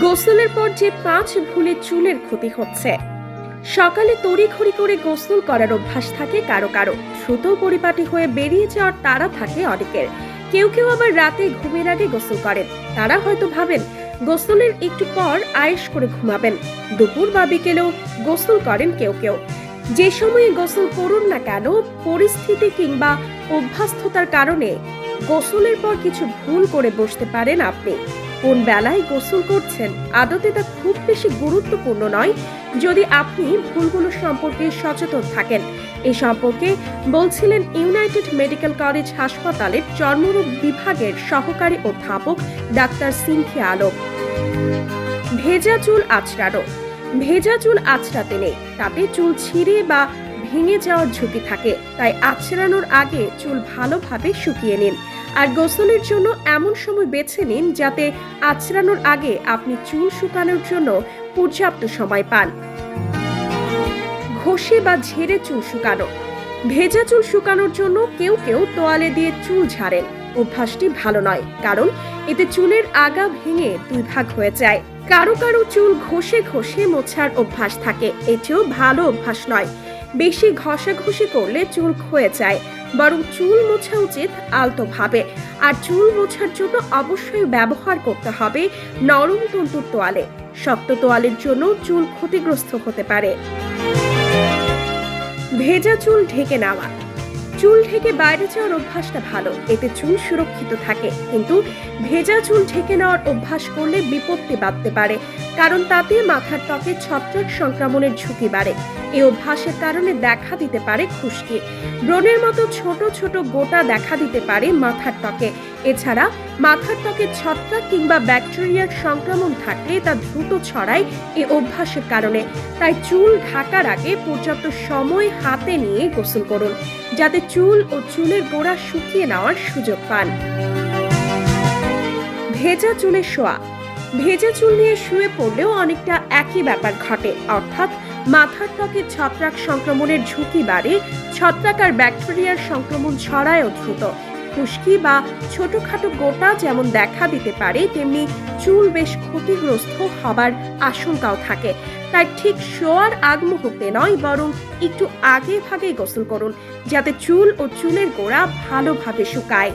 গোসলের পর যে পাঁচ ভুলে চুলের ক্ষতি হচ্ছে। সকালে তড়িঘড়ি করে গোসল করার অভ্যাস থাকে কারও কারও। দ্রুত পরিপাটি হয়ে বেরিয়ে যাওয়ার তারা থাকে অনেকের। কেউ কেউ আবার রাতে ঘুমের আগে গোসল করেন। তারা হয়তো ভাবেন, গোসলের একটু পর আয়েশ করে ঘুমাবেন। দুপুর বা বিকেলেও গোসল করেন কেউ কেউ। যে সময়ে গোসল করুন না কেন, পরিস্থিতি কিংবা অভ্যস্ততার কারণে গোসলের পর কিছু ভুল করে বসতে পারেন আপনি। কোন বেলায় গোসল করছেন? আদতে তা খুব বেশি গুরুত্বপূর্ণ নয় যদি আপনি ভুলগুলো সম্পর্কে সচেতন থাকেন। এই সম্পর্কে বলছিলেন ইউনাইটেড মেডিকেল কলেজ হাসপাতালের চর্মরোগ বিভাগের সহকারী অধ্যাপক ডাক্তার সিনথিয়া আলম। ভেজা চুল আছড়ানো। ভেজা চুল আছড়াতে নেই, তাতে চুল ছিঁড়ে বা ভেঙে যাওয়ার ঝুঁকি থাকে, তাই আছড়ানোর আগে চুল ভালোভাবে শুকিয়ে নিন। আর গোসলের জন্য এমন সময় বেছে নিন যাতে আছড়ানোর আগে আপনি চুল শুকানোর জন্য পর্যাপ্ত সময় পান। ঘষে বা ঝেড়ে চুল শুকানো। ভেজা চুল শুকানোর জন্য কেউ কেউ তোয়ালে দিয়ে চুল ঝাড়েন। অভ্যাসটি ভালো নয়, কারণ এতে চুলের আগা ভেঙে দুই ভাগ হয়ে যায়। কারও কারও চুল ঘষে ঘষে মোছার অভ্যাস থাকে, এটিও ভালো অভ্যাস নয়। বেশি ঘষাঘষি করলে চুল ক্ষয়ে যায়, বরং চুল মোছা উচিত আলতোভাবে। আর চুল মোছার জন্য অবশ্যই ব্যবহার করতে হবে নরম তন্তুর তোয়ালে। শক্ত তোয়ালের জন্য চুল ক্ষতিগ্রস্ত হতে পারে। ভেজা চুল ঢেকে নেওয়া। চুল ঢেকে বাইরে যাওয়ার অভ্যাসটা ভালো, এতে চুল সুরক্ষিত থাকে। কিন্তু ভেজা চুল ঢেকে নেওয়ার অভ্যাস করলে বিপত্তি বাড়তে পারে। কারণ তাতে মাথার ত্বকে ছত্রাক সংক্রমণের ঝুঁকি বাড়ে। এই অভ্যাসের কারণে দেখা দিতে পারে খুশকি। ব্রণের মতো ছোট ছোট গোটা দেখা দিতে পারে মাথার ত্বকে। এছাড়া মাথার ত্বকে ছত্রাক কিংবা ব্যাকটেরিয়ার সংক্রমণ থাকলে তা দ্রুত ছড়ায় এই অভ্যাসের কারণে। তাই চুল ঢাকার আগে পর্যাপ্ত সময় হাতে নিয়ে গোসল করুন, যাতে চুল ও চুলের গোড়া শুকিয়ে নেওয়ার সুযোগ পান। ভেজা চুলে শোয়া। ভেজা চুল নিয়ে শুয়ে পড়লেও অনেকটা একই ব্যাপার ঘটে। অর্থাৎ মাথার ত্বকে ছত্রাক সংক্রমণের ঝুঁকি বাড়ে, ছত্রাক আর ব্যাকটেরিয়ার সংক্রমণ ছড়ায়ও দ্রুত। খুশকি বা ছোটখাটো গোটা যেমন দেখা দিতে পারে, তেমনি চুল বেশ ক্ষতিগ্রস্ত হবার আশঙ্কাও থাকে। তাই ঠিক শোয়ার আগ মুহূর্তে নয়, বরং একটু আগে ভাগে গোসল করুন, যাতে চুল ও চুলের গোড়া ভালোভাবে শুকায়।